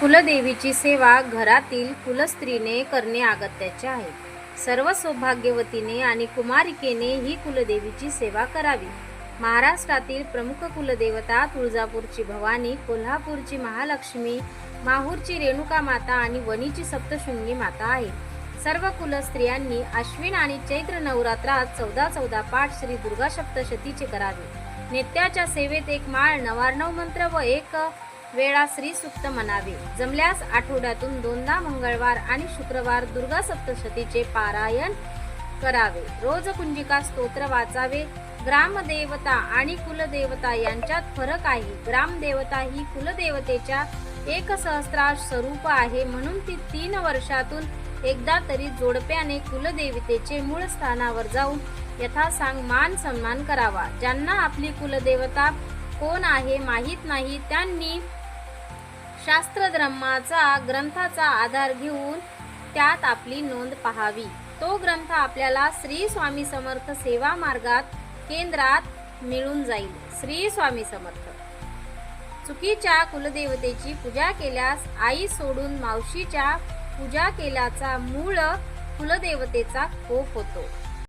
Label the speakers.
Speaker 1: कुलदेवीची सेवा घरातील कुलस्त्रीने करणे अगत्याचे आहे. सर्व सौभाग्यवतीने आणि कुमारिकेने ही कुलदेवीची सेवा करावी. महाराष्ट्रातील प्रमुख कुलदेवता तुळजापूरची भवानी कोल्हापूरची महालक्ष्मी माहूरची रेणुका माता आणि वणीची सप्तशृंगी माता आहे. सर्व कुलस्त्रियांनी अश्विन आणि चैत्र नवरात्रात चौदा चौदा पाठ श्री दुर्गा सप्तशतीचे करावे. नित्याच्या सेवेत एक माळ नवार्णव मंत्र व एक वेळा श्री सुक्त म्हणावे जमल्यास आठवड्यातून दोनदा मंगळवार आणि शुक्रवार दुर्गा सप्तशतीचे पारायण करावे. रोज कुंजिका स्तोत्र वाचावे. ग्रामदेवता आणि कुलदेवता यांच्यात फरक आहे. ग्रामदेवता ही कुलदेवतेच्या एक सहस्त्रार स्वरूप आहे. म्हणून ती तीन वर्षातून एकदा तरी जोडप्याने कुलदेवतेचे मूळ स्थानावर जाऊन यथासांग मान सन्मान करावा. ज्यांना आपली कुलदेवता कोण आहे माहीत नाही. त्यांनी शास्त्रधर्माचा ग्रंथाचा आधार घेऊन त्यात आपली नोंद पहावी. तो ग्रंथ आपल्याला श्री स्वामी समर्थ सेवा मार्गात केंद्रात मिळून जाईल. श्री स्वामी समर्थ. चुकीच्या कुलदेवतेची पूजा केल्यास आई सोडून मावशीच्या पूजा केल्याचा मूळ कुलदेवतेचा कोप होतो.